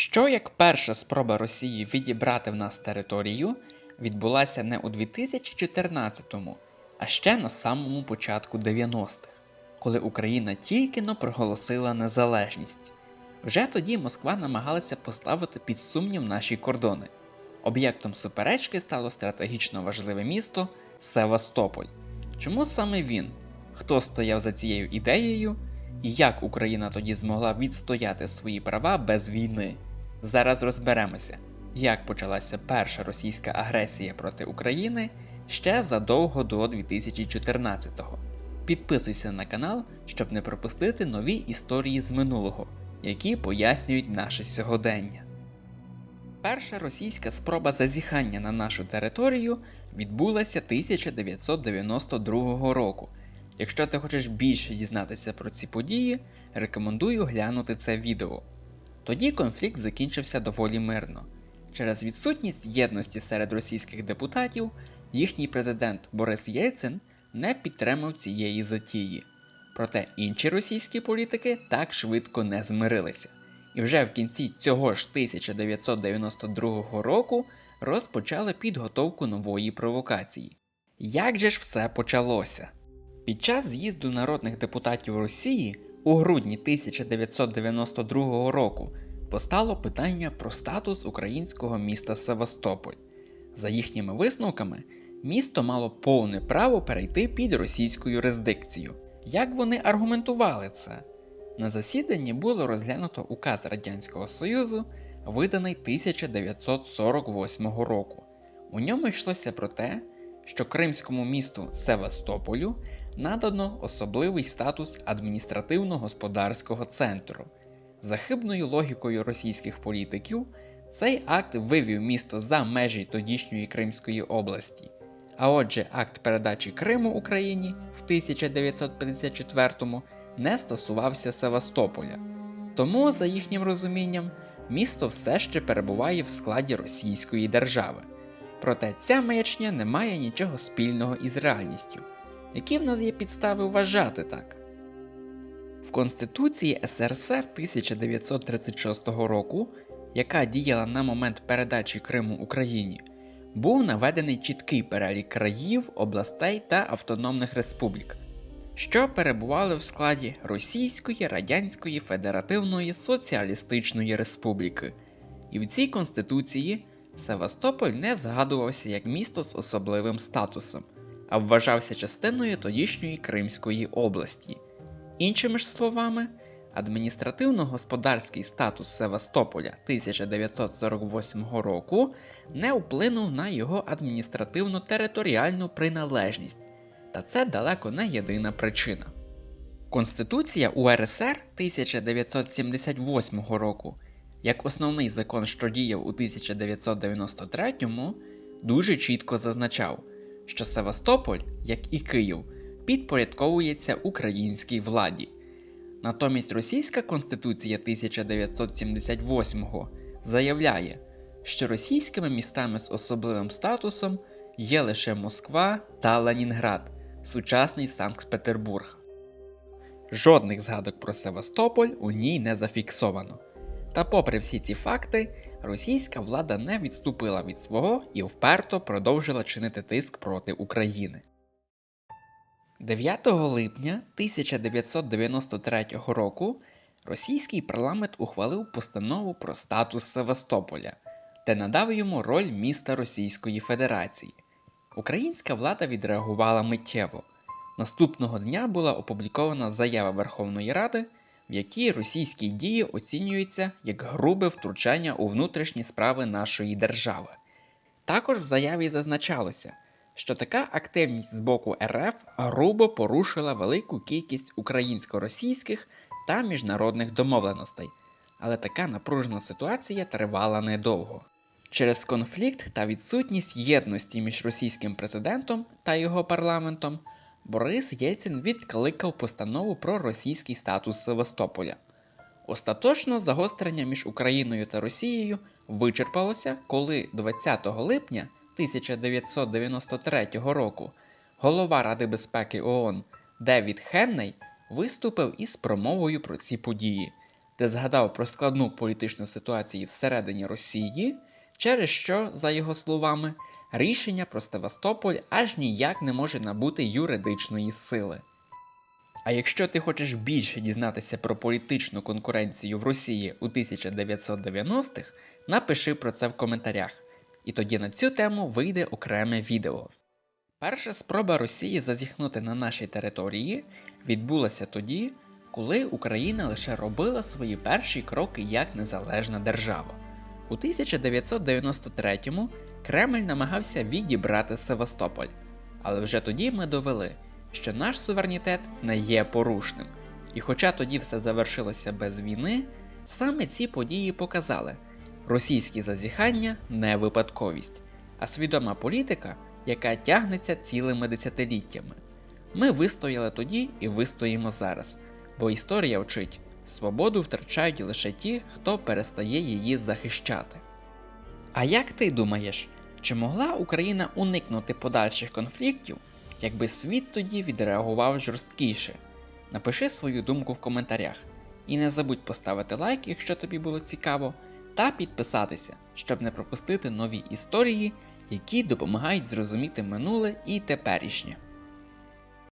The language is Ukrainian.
Що як перша спроба Росії відібрати в нас територію відбулася не у 2014-му, а ще на самому початку 90-х, коли Україна тільки но проголосила незалежність. Вже тоді Москва намагалася поставити під сумнів наші кордони. Об'єктом суперечки стало стратегічно важливе місто Севастополь. Чому саме він? Хто стояв за цією ідеєю? І як Україна тоді змогла відстояти свої права без війни? Зараз розберемося, як почалася перша російська агресія проти України ще задовго до 2014-го. Підписуйся на канал, щоб не пропустити нові історії з минулого, які пояснюють наше сьогодення. Перша російська спроба зазіхання на нашу територію відбулася 1992 року. Якщо ти хочеш більше дізнатися про ці події, рекомендую глянути це відео. Тоді конфлікт закінчився доволі мирно. Через відсутність єдності серед російських депутатів, їхній президент Борис Єльцин не підтримав цієї затії. Проте інші російські політики так швидко не змирилися. І вже в кінці цього ж 1992 року розпочали підготовку нової провокації. Як же ж все почалося? Під час з'їзду народних депутатів Росії у грудні 1992 року постало питання про статус українського міста Севастополь. За їхніми висновками, місто мало повне право перейти під російську юрисдикцію. Як вони аргументували це? На засіданні було розглянуто указ Радянського Союзу, виданий 1948 року. У ньому йшлося про те, що кримському місту Севастополю надано особливий статус адміністративно-господарського центру. За хибною логікою російських політиків, цей акт вивів місто за межі тодішньої Кримської області. А отже, акт передачі Криму Україні в 1954-му не стосувався Севастополя. Тому, за їхнім розумінням, місто все ще перебуває в складі Російської держави. Проте ця маячня не має нічого спільного із реальністю. Які в нас є підстави вважати так? В Конституції СРСР 1936 року, яка діяла на момент передачі Криму Україні, був наведений чіткий перелік країв, областей та автономних республік, що перебували в складі Російської Радянської Федеративної Соціалістичної Республіки. І в цій конституції Севастополь не згадувався як місто з особливим статусом, а вважався частиною тодішньої Кримської області. Іншими ж словами, адміністративно-господарський статус Севастополя 1948 року не вплинув на його адміністративно-територіальну приналежність, та це далеко не єдина причина. Конституція УРСР 1978 року, як основний закон, що діяв у 1993-му, дуже чітко зазначав, що Севастополь, як і Київ, підпорядковується українській владі. Натомість Російська Конституція 1978 заявляє, що російськими містами з особливим статусом є лише Москва та Ленінград, сучасний Санкт-Петербург. Жодних згадок про Севастополь у ній не зафіксовано. Та, попри всі ці факти, російська влада не відступила від свого і вперто продовжила чинити тиск проти України. 9 липня 1993 року російський парламент ухвалив постанову про статус Севастополя, де надав йому роль міста Російської Федерації. Українська влада відреагувала миттєво. Наступного дня була опублікована заява Верховної Ради, в якій російські дії оцінюються як грубе втручання у внутрішні справи нашої держави. Також в заяві зазначалося, що така активність з боку РФ грубо порушила велику кількість українсько-російських та міжнародних домовленостей, але така напружена ситуація тривала недовго. Через конфлікт та відсутність єдності між російським президентом та його парламентом Борис Єльцин відкликав постанову про російський статус Севастополя. Остаточно загострення між Україною та Росією вичерпалося, коли 20 липня 1993 року голова Ради безпеки ООН Девід Хенней виступив із промовою про ці події де згадав про складну політичну ситуацію всередині Росії, через що, за його словами, рішення про Севастополь аж ніяк не може набути юридичної сили. А якщо ти хочеш більше дізнатися про політичну конкуренцію в Росії у 1990-х, напиши про це в коментарях, і тоді на цю тему вийде окреме відео. Перша спроба Росії зазіхнути на нашій території відбулася тоді, коли Україна лише робила свої перші кроки як незалежна держава. У 1993-му Кремль намагався відібрати Севастополь, але вже тоді ми довели, що наш суверенітет не є порушним. І хоча тоді все завершилося без війни, саме ці події показали, російські зазіхання не випадковість, а свідома політика, яка тягнеться цілими десятиліттями. Ми вистояли тоді і вистоїмо зараз, бо історія вчить, свободу втрачають лише ті, хто перестає її захищати. А як ти думаєш, чи могла Україна уникнути подальших конфліктів, якби світ тоді відреагував жорсткіше? Напиши свою думку в коментарях. І не забудь поставити лайк, якщо тобі було цікаво, та підписатися, щоб не пропустити нові історії, які допомагають зрозуміти минуле і теперішнє.